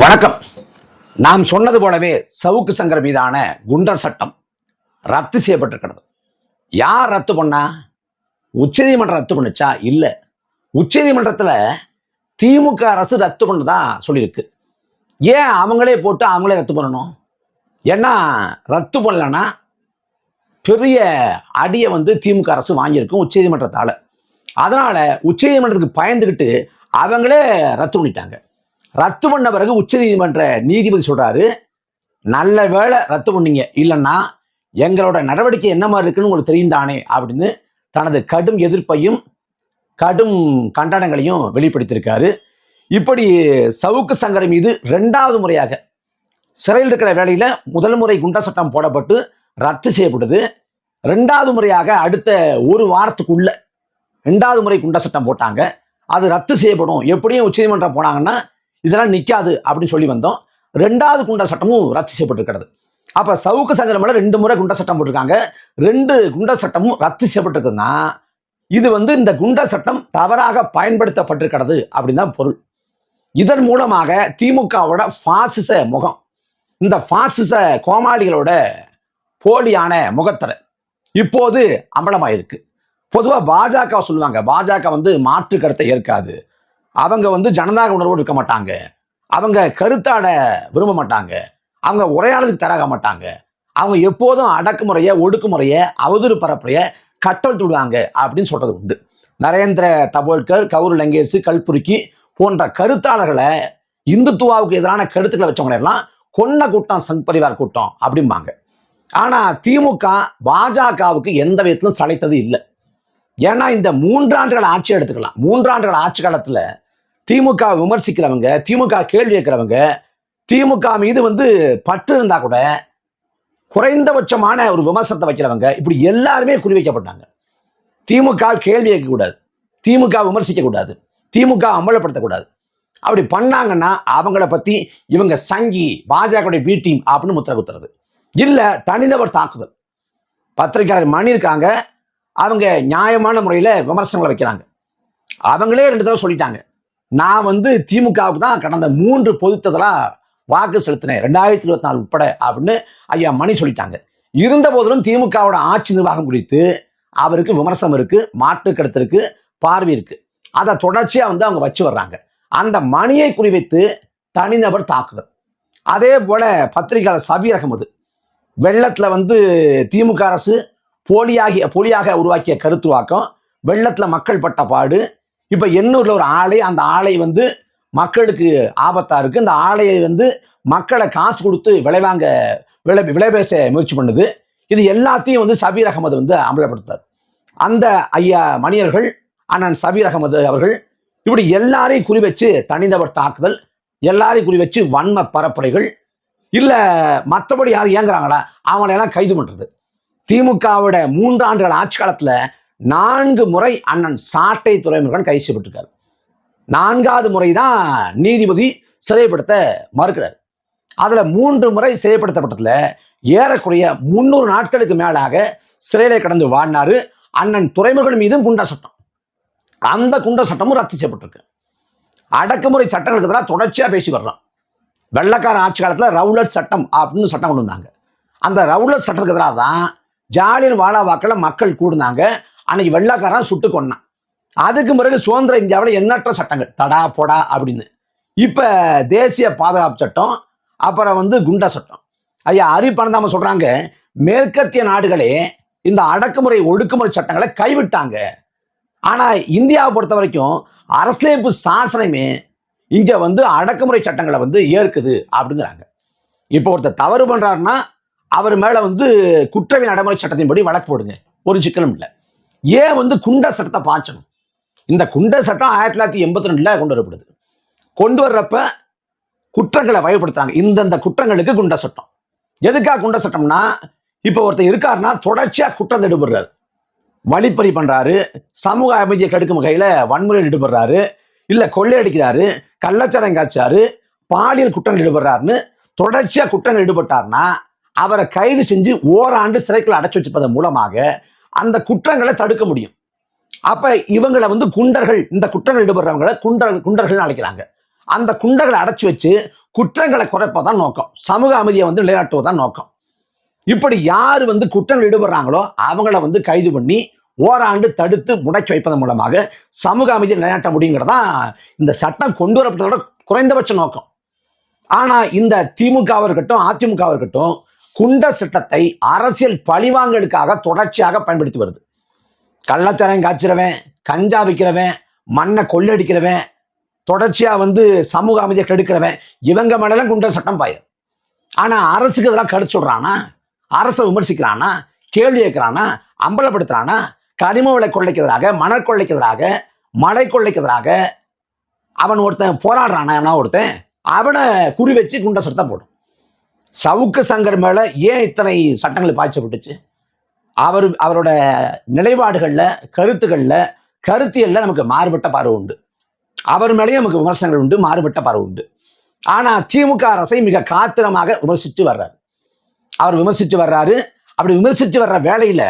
வணக்கம். நாம் சொன்னது போலவே சவுக்கு சங்கர் மீதான குண்டர் சட்டம் ரத்து செய்யப்பட்டிருக்கிறது. யார் ரத்து பண்ணா? உச்சநீதிமன்றம் ரத்து பண்ணுச்சா? இல்லை. உச்சநீதிமன்றத்தில் திமுக அரசு ரத்து பண்ணதா சொல்லியிருக்கு. ஏன் அவங்களே போட்டு அவங்களே ரத்து பண்ணணும்? ஏன்னா ரத்து பண்ணலன்னா பெரிய அடியை வந்து திமுக அரசு வாங்கியிருக்கும் உச்சநீதிமன்றத்தால் அதனால் உச்சநீதிமன்றத்துக்கு பயந்துக்கிட்டு அவங்களே ரத்து பண்ணிட்டாங்க. ரத்து பண்ண பிறகு உச்சநீதிமன்ற நீதிபதி சொல்றாரு நல்ல வேளை ரத்து பண்ணீங்க. இல்லைன்னா எங்களோட நடவடிக்கை என்ன மாதிரி இருக்குன்னு உங்களுக்கு தெரியும் தானே அப்படின்னு தனது கடும் எதிர்ப்பையும் கடும் கண்டனங்களையும் வெளிப்படுத்தியிருக்காரு. இப்படி சவுக்கு சங்கர் மீது ரெண்டாவது முறையாக சிறையில் இருக்கிற வேலையில் முதல் முறை குண்ட சட்டம் போடப்பட்டு ரத்து செய்யப்பட்டது. ரெண்டாவது முறையாக அடுத்த ஒரு வாரத்துக்குள்ள ரெண்டாவது முறை குண்ட சட்டம் போட்டாங்க. அது ரத்து செய்யப்படும். எப்படியும் உச்சநீதிமன்றம் போனாங்கன்னா இதெல்லாம் நிற்காது அப்படின்னு சொல்லி வந்தோம். ரெண்டாவது குண்ட சட்டமும் ரத்து செய்யப்பட்டிருக்கிறது. அப்போ சவுக்கு சங்கரமில் ரெண்டு முறை குண்ட சட்டம் போட்டிருக்காங்க. ரெண்டு குண்ட சட்டமும் ரத்து செய்யப்பட்டிருக்குன்னா இது வந்து இந்த குண்ட சட்டம் தவறாக பயன்படுத்தப்பட்டிருக்கிறது அப்படின்னு தான் பொருள். இதன் மூலமாக திமுகவோட பாசிச முகம் இந்த பாசிச கோமாளிகளோட போலியான முகத்தரை இப்போது அம்பலமாயிருக்கு. பொதுவாக பாஜக சொல்லுவாங்க. பாஜக வந்து மாற்று கருத்தை ஏற்காது. அவங்க வந்து ஜனநாயக உணர்வோடு இருக்க மாட்டாங்க. அவங்க கருத்தாட விரும்ப மாட்டாங்க. அவங்க உரையாடலுக்கு தராக மாட்டாங்க. அவங்க எப்போதும் அடக்குமுறைய ஒடுக்குமுறைய அவதூறு பரப்புறைய கட்டல் விடுவாங்க அப்படின்னு சொல்றது உண்டு. நரேந்திர தபோல்கர் கவுர் லங்கேசு கல்புருக்கி போன்ற கருத்தாளர்களை இந்துத்துவாவுக்கு எதிரான கருத்துக்களை வச்சவங்க எல்லாம் கொன்ன கூட்டம் சங் பரிவார் கூட்டம் அப்படிம்பாங்க. ஆனா திமுக பாஜகவுக்கு எந்த விதத்திலும் சளைத்தது இல்லை. ஏன்னா இந்த மூன்றாண்டுகள் ஆட்சி எடுத்துக்கலாம். மூன்றாண்டுகள் ஆட்சி காலத்துல திமுக விமர்சிக்கிறவங்க திமுக கேள்வி கேட்கிறவங்க திமுக மீது வந்து பற்று இருந்தா கூட குறைந்தபட்சமான ஒரு விமர்சனத்தை வைக்கிறவங்க இப்படி எல்லாருமே குறி வைக்கப்பட்டாங்க. திமுக கேள்வி கேட்கக்கூடாது. திமுக விமர்சிக்க கூடாது திமுக அமலப்படுத்தக்கூடாது அப்படி பண்ணாங்கன்னா அவங்கள பத்தி இவங்க சங்கி பாஜக பி டீம் அப்படின்னு முத்திர குத்துறது. இல்ல தனிநபர் தாக்குதல். பத்திரிகையாளர் மணி இருக்காங்க. அவங்க நியாயமான முறையில விமர்சனங்களை வைக்கிறாங்க. அவங்களே ரெண்டு தடவை சொல்லிட்டாங்க. நான் வந்து திமுகவுக்கு தான் கடந்த மூன்று பொதுத்ததெல்லாம் வாக்கு செலுத்தினேன். ரெண்டாயிரத்தி இருபத்தி நாலு உட்பட அப்படின்னு ஐயா மணி சொல்லிட்டாங்க. இருந்த போதிலும் திமுகவோட ஆட்சி நிர்வாகம் குறித்து அவருக்கு விமர்சனம் இருக்கு மாற்று கருத்து இருக்கு பார்வை இருக்கு. அதை தொடர்ச்சியா வந்து அவங்க வச்சு வர்றாங்க. அந்த மணியை குறிவைத்து தனிநபர் தாக்குதல். அதே போல பத்திரிகையாளர் சபீர் அகமது வெள்ளத்துல வந்து திமுக அரசு போலியாகி போலியாக உருவாக்கிய கருத்துவாக்கம் வெள்ளத்துல மக்கள் பட்ட பாடு இப்ப எண்ணூர்ல ஒரு ஆலை அந்த ஆலை வந்து மக்களுக்கு ஆபத்தா இருக்கு. இந்த ஆலையை வந்து மக்களை காசு கொடுத்து விளைவாங்க விளை விலைபேச முயற்சி பண்ணுது. இது எல்லாத்தையும் வந்து சபீர் அகமது வந்து அமலப்படுத்தார் அந்த ஐயா மணியர்கள் அண்ணன் சபீர் அகமது அவர்கள் இப்படி எல்லாரையும் குறி வச்சு தனிநபர் தாக்குதல் எல்லாரையும் குறி வச்சு வன்ம பரப்புரைகள் இல்லை மற்றபடி யாரும் இயங்குறாங்களா? அவங்களெல்லாம் கைது பண்ணுறது திமுகவோட மூன்றாண்டுகள் ஆட்சி காலத்தில் நான்கு முறை அண்ணன் சாட்டை துறைமுருகன் கைது செய்யப்பட்டிருக்கார். நான்காவது முறை தான் நீதிபதி சிறைப்படுத்த மறுக்கிறார். அதில் மூன்று முறை சிறைப்படுத்தப்பட்டதில் ஏறக்குறைய முன்னூறு நாட்களுக்கு மேலாக சிறையில கடந்து வாழ்னாரு அண்ணன் துறைமுருகன் மீதும் குண்டா சட்டம். அந்த குண்ட சட்டமும் ரத்து செய்யப்பட்டிருக்கு. அடக்குமுறை சட்டங்களுக்கு எதிராக தொடர்ச்சியாக பேசி வர்றோம் வெள்ளக்கார ஆட்சி காலத்தில் ரவுலட் சட்டம் அப்படின்னு சட்டம் கொண்டு வந்தாங்க. அந்த ரவுலட் சட்டத்துக்கு எதிராக தான் ஜாலியன் வாலாவாக்கில் மக்கள் கூடுனாங்க. அன்னைக்கு வெள்ளக்காரன் சுட்டு கொன்னான். அதுக்கு பிறகு சுதந்திர இந்தியாவில் எண்ணற்ற சட்டங்கள். தடா பொடா அப்படின்னு. இப்போ தேசிய பாதுகாப்பு சட்டம் அப்புறம் வந்து குண்டா சட்டம். ஐயா அரி பணந்தாம மேற்கத்திய நாடுகளே இந்த அடக்குமுறை ஒடுக்குமுறை சட்டங்களை கைவிட்டாங்க. ஆனால் இந்தியாவை பொறுத்த வரைக்கும் அரசியலமைப்பு சாசனமே இங்கே வந்து அடக்குமுறை சட்டங்களை வந்து ஏற்குது அப்படிங்கிறாங்க. இப்போ ஒருத்தர் தவறு பண்ணுறாருன்னா அவர் மேலே வந்து குற்றவியல் நடைமுறை சட்டத்தின்படி வழக்கு போடுங்க. ஒரு சிக்கலும் இல்லை. ஏன் வந்து குண்ட சட்டத்தை பாய்ச்சணும்? இந்த குண்ட சட்டம் ஆயிரத்தி தொள்ளாயிரத்தி எண்பத்தி ரெண்டுல கொண்டு வரப்படுது. கொண்டு வர்றப்ப குற்றங்களை வகைப்படுத்துறாங்க. இந்தந்த குற்றங்களுக்கு குண்ட சட்டம். எதுக்காக குண்ட சட்டம்னா இப்போ ஒருத்தர் இருக்காருன்னா தொடர்ச்சியா குற்றம் ஈடுபடுறாரு வழிப்பறி பண்றாரு. சமூக அமைதியை கெடுக்கும் வகையில வன்முறையில் ஈடுபடுறாரு இல்ல கொள்ளையடிக்கிறாரு கள்ளச்சாரம் காய்ச்சாரு. பாலியல் குற்றங்கள் ஈடுபடுறாருன்னு தொடர்ச்சியா குற்றங்கள் ஈடுபட்டார்னா அவரை கைது செஞ்சு ஓராண்டு சிறைக்குள்ள அடைச்சு வச்சுப்பதன் மூலமாக அந்த குற்றங்களை தடுக்க முடியும். அப்ப இவங்களை வந்து குண்டர்கள் இந்த குற்றங்கள் ஈடுபடுறவங்களை குண்டர் குண்டர்கள் அழைக்கிறாங்க. அந்த குண்டர்களை அடைச்சி வச்சு குற்றங்களை குறைப்பதான் நோக்கம். சமூக அமைதியை வந்து நிலைநாட்டுவதான் நோக்கம். இப்படி யார் வந்து குற்றங்கள் ஈடுபடுறாங்களோ அவங்கள வந்து கைது பண்ணி ஓராண்டு தடுத்து முடக்கி வைப்பதன் மூலமாக சமூக அமைதியை நிலைநாட்ட முடியுங்கிறதான் இந்த சட்டம் கொண்டு வரப்பட்டதோட குறைந்தபட்ச நோக்கம். ஆனா இந்த திமுகவா இருக்கட்டும் அதிமுகவா இருக்கட்டும் குண்ட சட்டத்தை அரசியல் பழிவாங்கலுக்காக தொடர்ச்சியாக பயன்படுத்தி வருது. கள்ளத்தரம் காய்ச்சிறவன் கஞ்சா விற்கிறவன் மண்ணை கொள்ளடிக்கிறவன் தொடர்ச்சியாக வந்து சமூக அமைதியை கெடுக்கிறவன் இவங்க மேலாம் குண்ட சட்டம் பாய ஆனால் அரசுக்கு இதெல்லாம் கடிச்சுடுறானா அரசை விமர்சிக்கிறானா? கேள்வி கேட்கிறானா? அம்பலப்படுத்துறானா? கனிம விலை கொள்ளைக்கு எதிராக மணல் கொள்ளைக்கு எதிராக மலை கொள்ளைக்கு எதிராக அவன் ஒருத்தன் போராடுறானா? எவனா ஒருத்தன்? அவனை குறி வச்சு குண்ட சட்டம் போடும். சவுக்கு சங்கர் மேல ஏன் இத்தனை சட்டங்கள் பாய்ச்சப்பட்டுச்சு? அவர் அவரோட நிலைப்பாடுகள்ல கருத்துக்கள்ல கருத்தியல்ல நமக்கு மாறுபட்ட பார்வை உண்டு. அவர் மேலேயும் நமக்கு விமர்சனங்கள் உண்டு மாறுபட்ட பார்வை உண்டு. ஆனா திமுக அரசை மிக காத்திரமாக விமர்சித்து வர்றாரு. அவர் விமர்சித்து வர்றாரு. அப்படி விமர்சித்து வர்ற வேலையில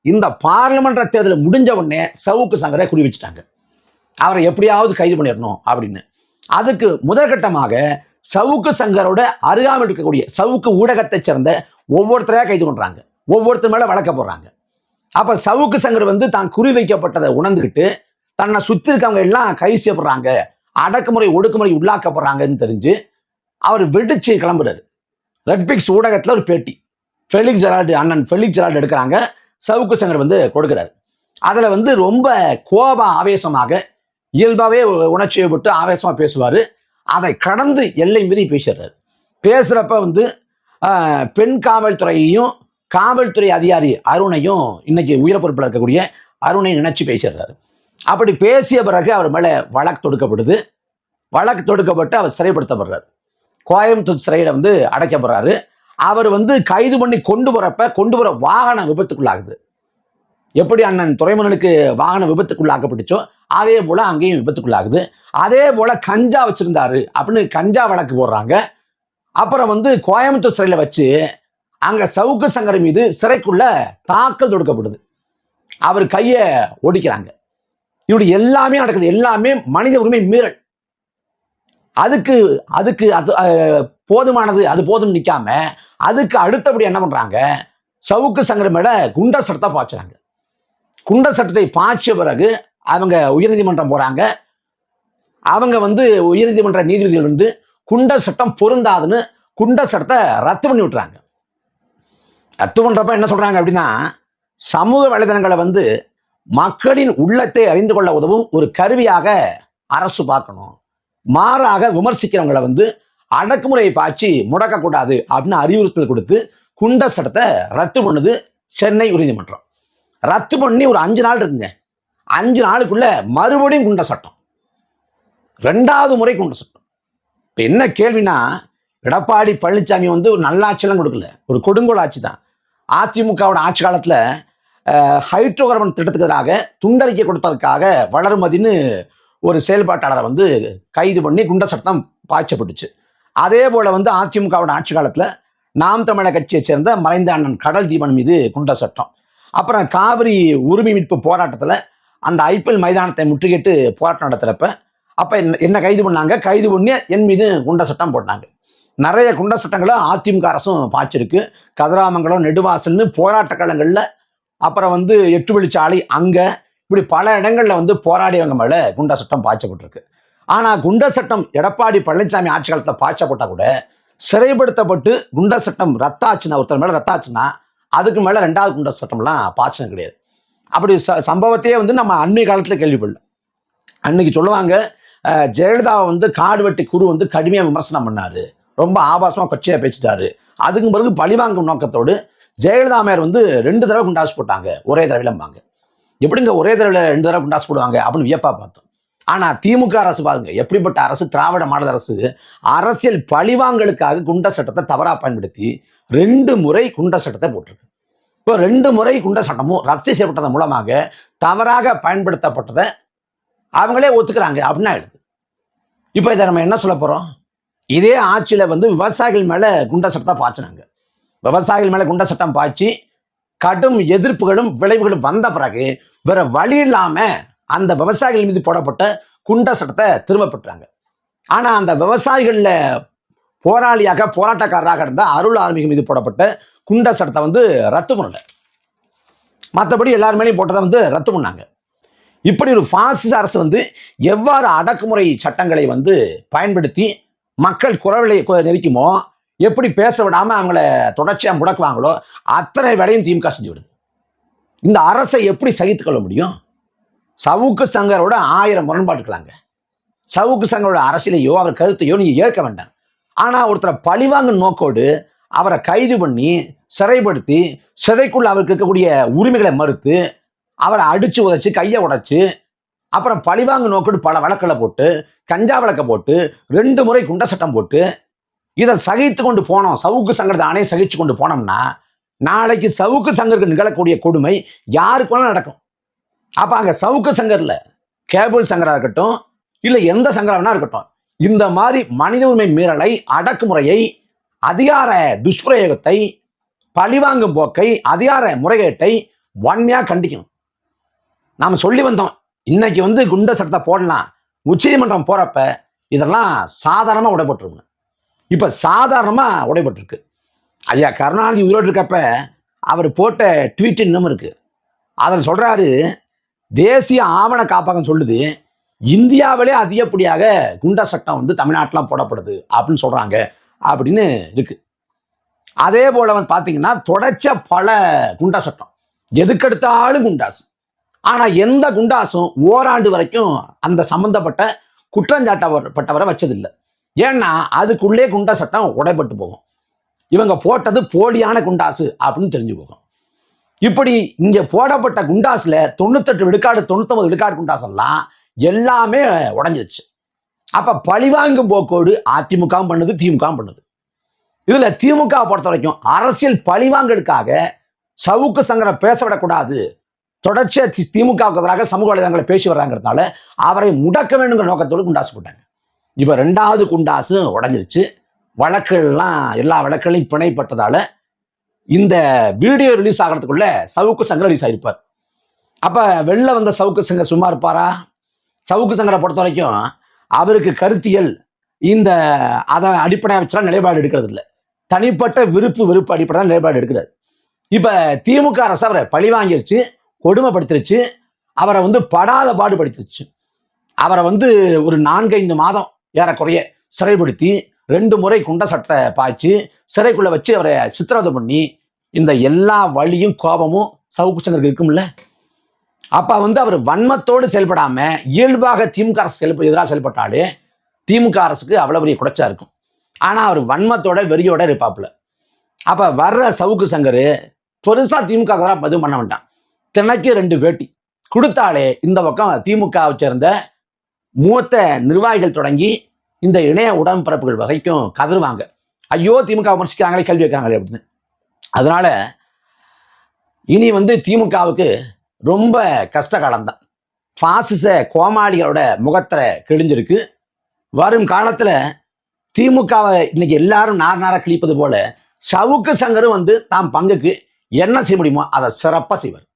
இந்த பார்லிமெண்ட் தேர்தல் முடிஞ்ச உடனே சவுக்கு சங்கரை குறி வச்சுட்டாங்க. அவரை எப்படியாவது கைது பண்ணிடணும் அப்படின்னு. அதுக்கு முதற்கட்டமாக சவுக்கு சங்கரோட அருகாமல் இருக்கக்கூடிய சவுக்கு ஊடகத்தை சேர்ந்த ஒவ்வொருத்தரையாக கைது பண்ணுறாங்க ஒவ்வொருத்தர் மேலே வழக்க போடுறாங்க. அப்போ சவுக்கு சங்கர் வந்து தான் குறி வைக்கப்பட்டதை உணர்ந்துக்கிட்டு தன்னை சுற்றி இருக்கவங்க எல்லாம் கை செய்யப்படுறாங்க. அடக்குமுறை ஒடுக்குமுறை உள்ளாக்கப்படுறாங்கன்னு தெரிஞ்சு அவர் வெடிச்சு கிளம்புறாரு. ரெட்பிக்ஸ் ஊடகத்தில் ஒரு பேட்டி. ஃபெலிக்ஸ் ஜெரால்டு அண்ணன் ஃபெலிக்ஸ் ஜெரால்டு எடுக்கிறாங்க. சவுக்கு சங்கர் வந்து கொடுக்குறாரு. அதில் வந்து ரொம்ப கோப ஆவேசமாக இயல்பாகவே உணர்ச்சியை விட்டு ஆவேசமாக பேசுவார். அதை கடந்து எல்லை மீறி பேசுறாரு பேசுறப்ப வந்து பெண் காவல்துறையையும் காவல்துறை அதிகாரி அருணையும் இன்னைக்கு உயிர பொறுப்பில் இருக்கக்கூடிய அருணை நினைச்சு பேசிடுறாரு. அப்படி பேசிய பிறகு அவர் மேலே வழக்கு தொடுக்கப்படுது. வழக்கு தொடுக்கப்பட்டு அவர் சிறைப்படுத்தப்படுறாரு கோயம்புத்தூர் சிறையில் வந்து அடைக்கப்படுறாரு அவர் வந்து கைது பண்ணி கொண்டு போறப்ப கொண்டு போற வாகனம் விபத்துக்குள்ளாகுது. எப்படி அண்ணன் துறைமுகனுக்கு வாகன விபத்துக்குள்ளாக்கப்பட்டுச்சோ அதே போல அங்கேயும் விபத்துக்குள்ளாகுது. அதே போல கஞ்சா வச்சிருந்தாரு அப்படின்னு கஞ்சா வழக்கு போடுறாங்க. அப்புறம் வந்து கோயம்புத்தூர் சிறையில வச்சு அங்க சவுக்கு சங்கர் மீது சிறைக்குள்ள தாக்கல் தொடுக்கப்படுது. அவர் கையை ஒடிக்கிறாங்க. இப்படி எல்லாமே நடக்குது. எல்லாமே மனித உரிமை மீறல். அதுக்கு அதுக்கு அது போதுமானது அது போதும் நிற்காம அதுக்கு அடுத்தபடி என்ன பண்றாங்க? சவுக்கு சங்கர் மேல குண்டா சட்டத்தை பாய்ச்சுறாங்க. குண்ட சட்டத்தை பாய்ச்சிய பிறகு அவங்க உயர்நீதிமன்றம் போறாங்க. அவங்க வந்து உயர்நீதிமன்ற நீதிபதிகள் வந்து குண்ட சட்டம் பொருந்தாதுன்னு குண்ட சட்டத்தை ரத்து பண்ணி விட்டுறாங்க. ரத்து பண்றப்ப என்ன சொல்றாங்க அப்படின்னா சமூக வலைதளங்களை வந்து மக்களின் உள்ளத்தை அறிந்து கொள்ள உதவும் ஒரு கருவியாக அரசு பார்க்கணும். மாறாக விமர்சிக்கிறவங்களை வந்து அடக்குமுறையை பாய்ச்சி முடக்கக்கூடாது அப்படின்னு அறிவுறுத்தல் கொடுத்து குண்ட சட்டத்தை ரத்து பண்ணுது சென்னை உயர்நீதிமன்றம். ரத்து பண்ணி ஒரு அஞ்சு நாள் இருக்குங்க அஞ்சு நாளுக்குள்ள மறுபடியும் குண்ட சட்டம். ரெண்டாவது முறை குண்ட சட்டம். இப்போ என்ன கேள்வினா எடப்பாடி பழனிசாமி வந்து ஒரு நல்லாட்சியெல்லாம் கொடுக்கல. ஒரு கொடுங்கோல் ஆட்சி தான். அதிமுகவோட ஆட்சி காலத்தில் ஹைட்ரோ கார்பன் திட்டத்துக்கு எதிராக துண்டறிக்கை கொடுத்ததற்காக வளர்மதின்னு ஒரு செயல்பாட்டாளரை வந்து கைது பண்ணி குண்ட சட்டம் பாய்ச்சப்பட்டுச்சு. அதே போல் வந்து அதிமுகவோட ஆட்சி காலத்தில் நாம் தமிழக கட்சியை சேர்ந்த மறைந்த அண்ணன் கடல் தீபன் மீது குண்ட சட்டம். அப்புறம் காவிரி உரிமை மீட்பு போராட்டத்தில் அந்த ஐபிஎல் மைதானத்தை முற்றுகிட்டு போராட்டம் நடத்துகிறப்ப அப்போ என்ன கைது பண்ணாங்க? கைது பண்ணி என் மீது குண்ட சட்டம் போட்டாங்க. நிறைய குண்ட சட்டங்களை அதிமுக அரசும் பாய்ச்சிருக்கு. கதிராமங்கலம் நெடுவாசல்னு போராட்ட களங்களில் அப்புறம் வந்து எட்டு வழிச்சாலை அங்கே இப்படி பல இடங்களில் வந்து போராடியவங்க மேலே குண்ட சட்டம் பாய்ச்சப்பட்டிருக்கு. ஆனால் குண்ட சட்டம் எடப்பாடி பழனிசாமி ஆட்சி காலத்தில் பாய்ச்சப்பட்டால் கூட சிறைப்படுத்தப்பட்டு குண்ட சட்டம் ரத்தாச்சுன்னா ஒருத்தர் மேலே ரத்தாச்சுன்னா அதுக்கு மேலே ரெண்டாவது குண்ட சட்டம்லாம் பாய்ச்சனம் கிடையாது. அப்படி ச சம்பவத்தையே வந்து நம்ம அண்மை காலத்தில் கேள்விப்படலாம். அன்னைக்கு சொல்லுவாங்க ஜெயலலிதாவை வந்து காடு வெட்டி குரு வந்து கடுமையாக விமர்சனம் பண்ணார். ரொம்ப ஆபாசமாக கொச்சையாக பேசிட்டாரு. அதுக்கு பிறகு பழிவாங்கும் நோக்கத்தோடு ஜெயலலிதா மேர் வந்து ரெண்டு தடவை குண்டாசு போட்டாங்க. ஒரே தடவையிலம்பாங்க எப்படிங்க ஒரே தடவை ரெண்டு தடவை குண்டாசு போடுவாங்க அப்படின்னு வியப்பாக பார்த்தோம். ஆனால் திமுக அரசு பாருங்க எப்படிப்பட்ட அரசு? திராவிட மாடல் அரசு அரசியல் பழிவாங்கலுக்காக குண்ட சட்டத்தை தவறாக பயன்படுத்தி ரெண்டு முறை குண்ட சட்டத்தை போட்டிருக்கு. இப்போ ரெண்டு முறை குண்ட சட்டமும் ரத்து செய்யப்பட்டதன் மூலமாக தவறாக பயன்படுத்தப்பட்டதை அவங்களே ஒத்துக்கிறாங்க அப்படின்னா எழுது. இப்போ இதை நம்ம என்ன சொல்ல போகிறோம் இதே ஆட்சியில் வந்து விவசாயிகள் மேலே குண்ட சட்டத்தை பாய்ச்சினாங்க விவசாயிகள் மேலே குண்ட சட்டம் பாய்ச்சி கடும் எதிர்ப்புகளும் விளைவுகளும் வந்த பிறகு வேற வழி இல்லாமல் அந்த விவசாயிகள் மீது போடப்பட்ட குண்ட சட்டத்தை திரும்ப பெற்றாங்க. ஆனா அந்த விவசாயிகள்ல போராளியாக போராட்டக்காரராக இருந்த அருள் ஆர்மிகம் மீது போடப்பட்ட குண்ட சட்டத்தை வந்து ரத்து பண்ணல. மற்றபடி எல்லாருமேலையும் போட்டதை வந்து ரத்து பண்ணாங்க. இப்படி ஒரு பாசிச அரசு வந்து எவ்வாறு அடக்குமுறை சட்டங்களை வந்து பயன்படுத்தி மக்கள் குரலை நெரிக்குமோ எப்படி பேச விடாம அவங்கள தொடர்ச்சியா முடக்குவாங்களோ அத்தனை வேலையும் திமுக செஞ்சு விடுது. இந்த அரசை எப்படி சகித்துக்கொள்ள முடியும்? சவுக்கு சங்கரோட ஆயிரம் முரண்பாட்டுக்கலாங்க சவுக்கு சங்கரோட அரசியலையோ அவர் கருத்தையோ நீங்க ஏற்க வேண்டாம். ஆனா ஒருத்தரை பழிவாங்கும் நோக்கோடு அவரை கைது பண்ணி சிறைப்படுத்தி சிறைக்குள்ள அவருக்கு இருக்கக்கூடிய உரிமைகளை மறுத்து அவரை அடிச்சு உதச்சு கையை உடைச்சு அப்புறம் பழிவாங்கு நோக்கோடு பல வழக்குகளை போட்டு கஞ்சா வழக்கை போட்டு ரெண்டு முறை குண்ட சட்டம் போட்டு இதை சகித்து கொண்டு போனோம். சவுக்கு சங்கரத்தை அணையை சகிச்சு கொண்டு போனோம்னா நாளைக்கு சவுக்கு சங்கருக்கு நிகழக்கூடிய கொடுமை யாருக்கு வேணாலும் நடக்கும். அப்போ அங்கே சவுக்கு சங்கரில் கேபிள் சங்கராக இருக்கட்டும் இல்லை எந்த சங்கரா இருக்கட்டும் இந்த மாதிரி மனித உரிமை மீறலை அடக்குமுறையை அதிகார துஷ்பிரயோகத்தை பழிவாங்கும் போக்கை அதிகார முறைகேட்டை வன்மையாக கண்டிக்கணும். நாம் சொல்லி வந்தோம் இன்னைக்கு வந்து குண்ட சட்டத்தை போடலாம் உச்சநீதிமன்றம் போகிறப்ப இதெல்லாம் சாதாரணமாக உடைபட்டுருங்க இப்போ சாதாரணமாக உடைபட்டிருக்கு. ஐயா கருணாநிதி உயிரோடு இருக்கப்ப அவர் போட்ட ட்வீட் இன்னும் இருக்குது அதில் சொல்கிறாரு தேசிய ஆவண காப்பகம் சொல்லுது இந்தியாவிலே அதிகப்படியாக குண்ட சட்டம் வந்து தமிழ்நாட்டிலாம் போடப்படுது அப்படின்னு சொல்றாங்க அப்படின்னு இருக்கு. அதே போல வந்து பார்த்தீங்கன்னா தொடர்ச்ச பல குண்டா சட்டம். எதுக்கெடுத்தாலும் குண்டாசு. ஆனா எந்த குண்டாசும் ஓராண்டு வரைக்கும் அந்த சம்பந்தப்பட்ட குற்றஞ்சாட்டப்பட்டவரை வச்சதில்லை. ஏன்னா அதுக்குள்ளே குண்டா சட்டம் உடைப்பட்டு போகும். இவங்க போட்டது போலியான குண்டாசு அப்படின்னு தெரிஞ்சு போகும். இப்படி இங்க போடப்பட்ட குண்டாஸ்ல தொண்ணூத்தெட்டு விழுக்காடு தொண்ணூத்தொன்பது விழுக்காடு குண்டாஸ் எல்லாம் எல்லாமே உடஞ்சிருச்சு. அப்ப பழிவாங்கும் போக்கோடு அதிமுகவும் பண்ணுது திமுகவும் பண்ணுது. இதுல திமுக பொறுத்த வரைக்கும் அரசியல் பழிவாங்கலுக்காக சவுக்கு சங்கரம் பேச விடக்கூடாது தொடர்ச்சியா திமுகவுக்கு எதிராக சமூக வலைதளங்களை பேசி வர்றாங்கிறதுனால அவரை முடக்க வேண்டுங்கிற நோக்கத்தோடு குண்டாசு போட்டாங்க. இப்ப ரெண்டாவது குண்டாசும் உடஞ்சிருச்சு. வழக்குகள்லாம் எல்லா வழக்குகளையும் பிணைப்பட்டதால இந்த வீடியோ ரிலீஸ் ஆகிறதுக்குள்ள சவுக்கு சங்கர் ரிலீஸ் ஆகிருப்பார் அப்ப வெளில வந்த சவுக்கு சங்கர் சும்மா இருப்பாரா? சவுக்கு சங்கரை பொறுத்த வரைக்கும் அவருக்கு கருத்தியல் இந்த அதை அடிப்படையாக வச்சுலாம் நிலைப்பாடு எடுக்கிறது இல்லை. தனிப்பட்ட விருப்பு விருப்பு அடிப்படையில் நிலைப்பாடு எடுக்கிறார். இப்ப திமுக அரசு அவரை பழி வாங்கிருச்சு கொடுமைப்படுத்திருச்சு அவரை வந்து படாத பாடுபடுத்திருச்சு. அவரை வந்து ஒரு நான்கைந்து மாதம் ஏறக்குறைய சிறைப்படுத்தி ரெண்டு முறை குண்ட சட்டத்தை பாய்ச்சி சிறைக்குள்ள வச்சு அவரை சித்திரவதை பண்ணி இந்த எல்லா வழியும் கோபமும் சவுக்கு சங்கருக்கு இருக்கும்ல? அப்ப வந்து அவர் வன்மத்தோடு செயல்படாம இயல்பாக திமுக அரசு செயல்ப எதிராக செயல்பட்டாலே திமுக அரசுக்கு அவ்வளவு பெரிய குடைச்சா இருக்கும். ஆனா அவர் வன்மத்தோட வெறியோட இருப்பாப்புல. அப்ப வர்ற சவுக்கு சங்கர் பெருசா திமுக பதிவு எதுவும் பண்ண வேண்டாம் தினைக்கு ரெண்டு வேட்டி கொடுத்தாலே இந்த பக்கம் திமுகவை சேர்ந்த மூத்த நிர்வாகிகள் தொடங்கி இந்த இணைய உடன்பிறப்புகள் வகைக்கும் கதறுவாங்க ஐயோ திமுக விமர்சிக்கிறாங்களே கேள்வி வைக்கிறாங்களே அப்படின்னு. அதனால இனி வந்து திமுகவுக்கு ரொம்ப கஷ்ட காலம்தான். பாசிச கோமாளிகளோட முகத்துல கிழிஞ்சிருக்கு. வரும் காலத்துல திமுகவை இன்னைக்கு எல்லாரும் நார் நாராக கிழிப்பது போல சவுக்கு சங்கரும் வந்து தாம் பங்குக்கு என்ன செய்ய முடியுமோ அதை சிறப்பாக செய்வார்.